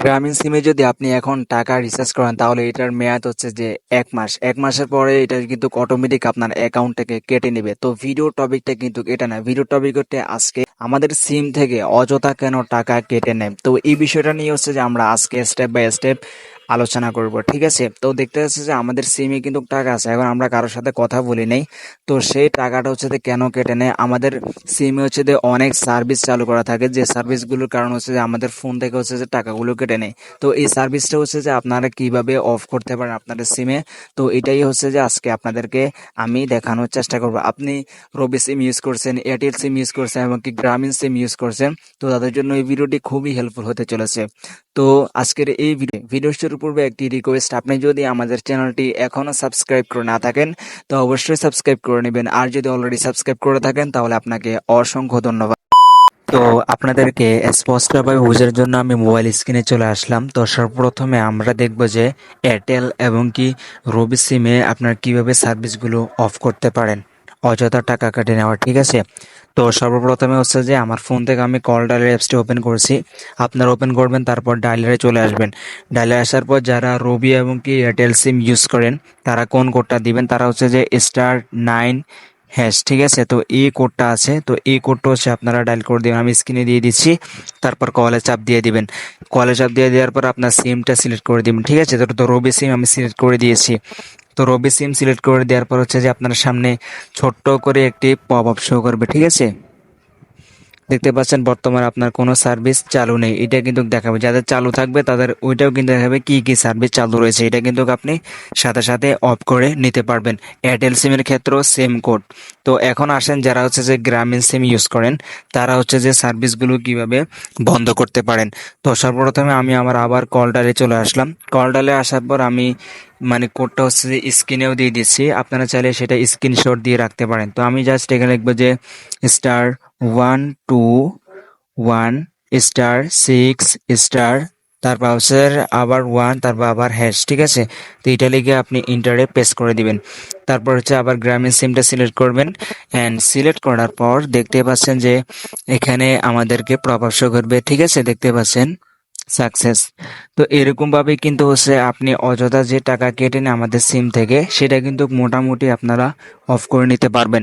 গ্রামীণ সিমে যদি আপনি এখন টাকা রিচার্জ করেন, তাহলে এটার মেয়াদ হচ্ছে যে এক মাস। এক মাসের পরে এটা কিন্তু অটোমেটিক আপনার অ্যাকাউন্ট থেকে কেটে নেবে। তো ভিডিও টপিকটা কিন্তু এটা না। ভিডিও টপিক হচ্ছে আজকে আমাদের সিম থেকে অযথা কেন টাকা কেটে নেয়? তো এই বিষয়টা নিয়ে হচ্ছে যে আমরা আজকে স্টেপ বাই স্টেপ আলোচনা করব, ঠিক আছে? তো দেখতে পাচ্ছি যে আমাদের সিমে কিন্তু টাকা আছে, এখন আমরা কারোর সাথে কথা বলি নাই। তো সেই টাকাটা হচ্ছে যে কেন কেটে নেয়? আমাদের সিমে হচ্ছে যে অনেক সার্ভিস চালু করা থাকে, যে সার্ভিসগুলোর কারণ হচ্ছে যে আমাদের ফোন থেকে হচ্ছে যে টাকাগুলো কেটে নেয়। তো এই সার্ভিসটা হচ্ছে যে আপনারা কীভাবে অফ করতে পারেন আপনাদের সিমে তো এটাই হচ্ছে যে আজকে আপনাদেরকে আমি দেখানোর চেষ্টা করব। আপনি রবি সিম ইউজ করছেন, এয়ারটেল সিম ইউজ করছেন এবং কি গ্রামীণ সিম ইউজ করছেন, তো তাদের জন্য এই ভিডিওটি খুবই হেল্পফুল হতে চলেছে। তো আজকের এই ভিডিও ভিডিও শুরুর পূর্বে একটি রিকোয়েস্ট আপনি যদি আমাদের চ্যানেলটি এখনও সাবস্ক্রাইব করে না থাকেন, তো অবশ্যই সাবস্ক্রাইব করে নেবেন। আর যদি অলরেডি সাবস্ক্রাইব করে থাকেন, তাহলে আপনাকে অসংখ্য ধন্যবাদ। তো আপনাদেরকে স্পষ্টভাবে বোঝার জন্য আমি মোবাইল স্ক্রিনে চলে আসলাম। তো সর্বপ্রথমে আমরা দেখব যে এয়ারটেল এবং কি রবি সিমে আপনার কীভাবে সার্ভিসগুলো অফ করতে পারেন। অযথা টাকা কেটে নেওয়া, ঠিক আছে? তো সর্বপ্রথমে হচ্ছে যে আমার ফোন থেকে আমি কল ডায়ালের অ্যাপসটি ওপেন করছি। আপনারা ওপেন করবেন, তারপর ডায়ালারে চলে আসবেন। ডায়ালে আসার পর যারা রবি এবং কি এয়ারটেল সিম ইউজ করেন, তারা কোন কোডটা দিবেন? তারা হচ্ছে যে স্টার নাইন হ্যাশ ঠিক আছে? তো এই কোডটা আছে, তো এই কোডটা হচ্ছে আপনারা ডায়াল করে দেবেন। আমি স্ক্রিনে দিয়ে দিচ্ছি, তারপর কলে চাপ দিয়ে দিবেন। কলে চাপ দিয়ে দেওয়ার পর আপনার সিমটা সিলেক্ট করে দিবেন, ঠিক আছে? তো রবি সিম আমি সিলেক্ট করে দিয়েছি। তো রবি সিম সিলেক্ট করে দেওয়ার পর হচ্ছে যে আপনার সামনে ছোট্ট করে একটি পপ আপ শো করবে, ঠিক আছে? দেখতে পাচ্ছেন বর্তমানে আপনার কোনো সার্ভিস চালু নেই। এটা কিন্তু দেখাবে। যাদের চালু থাকবে তাদের ওইটাও কিন্তু দেখাবে কি কি সার্ভিস চালু রয়েছে। এটা কিন্তু আপনি সাথে সাথে অফ করে নিতে পারবেন। এয়ারটেল সিমের ক্ষেত্রেও সেম কোড তো এখন আসেন যারা হচ্ছে যে গ্রামীণ সিম ইউজ করেন, তারা হচ্ছে যে সার্ভিসগুলো কীভাবে বন্ধ করতে পারেন? তো সর্বপ্রথমে আমি আমার আবার কল ডালে চলে আসলাম। কল ডালে আসার পর আমি মানে কোডটা হচ্ছে যে স্ক্রিনেও দিয়ে দিচ্ছি আপনারা চাইলে সেটা স্ক্রিনশট দিয়ে রাখতে পারেন। তো আমি জাস্ট এখানে লিখব যে star one two one star six star তারপর হচ্ছে আবার ওয়ান তারপর আবার হ্যাশ ঠিক আছে? তো এটা লিখে আপনি ইন্টারে পেস করে দিবেন। তারপর হচ্ছে আবার গ্রামীণ সিমটা সিলেক্ট করবেন। অ্যান্ড সিলেক্ট করার পর দেখতে পাচ্ছেন যে এখানে আমাদেরকে প্রভাব করবে। ঠিক আছে? দেখতে পাচ্ছেন? সাকসেস তো এরকম ভাবে কিন্তু হচ্ছে আপনি অযথা যে টাকা কেটে নেন আমাদের সিম থেকে, সেটা কিন্তু মোটামুটি আপনারা অফ করে নিতে পারবেন।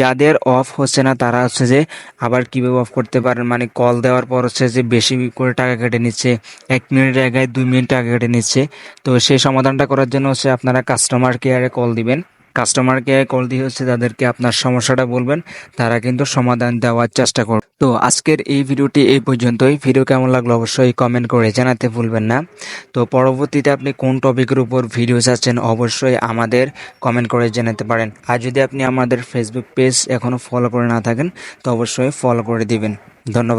যাদের অফ হচ্ছে না, তারা হচ্ছে যে আবার কীভাবে অফ করতে পারেন? মানে কল দেওয়ার পর হচ্ছে যে বেশি করে টাকা কেটে নিচ্ছে, এক মিনিট জায়গায় দুই মিনিট টাকা কেটে নিচ্ছে। তো সেই সমাধানটা করার জন্য হচ্ছে আপনারা কাস্টমার কেয়ারে কল দিবেন। কাস্টমার কেয়ারে কল দিয়ে হচ্ছে তাদেরকে আপনার সমস্যাটা বলবেন, তারা কিন্তু সমাধান দেওয়ার চেষ্টা করবে। তো আজকের এই ভিডিওটি এই পর্যন্তই। ভিডিও কেমন লাগল অবশ্যই কমেন্ট করে জানাতে ভুলবেন না। তো পরবর্তীতে আপনি কোন টপিকের উপর ভিডিও চাচ্ছেন অবশ্যই আমাদের কমেন্ট করে জানাতে পারেন। আর যদি আপনি আমাদের ফেসবুক পেজ এখনও ফলো করে না থাকেন, তো অবশ্যই ফলো করে দিবেন। ধন্যবাদ।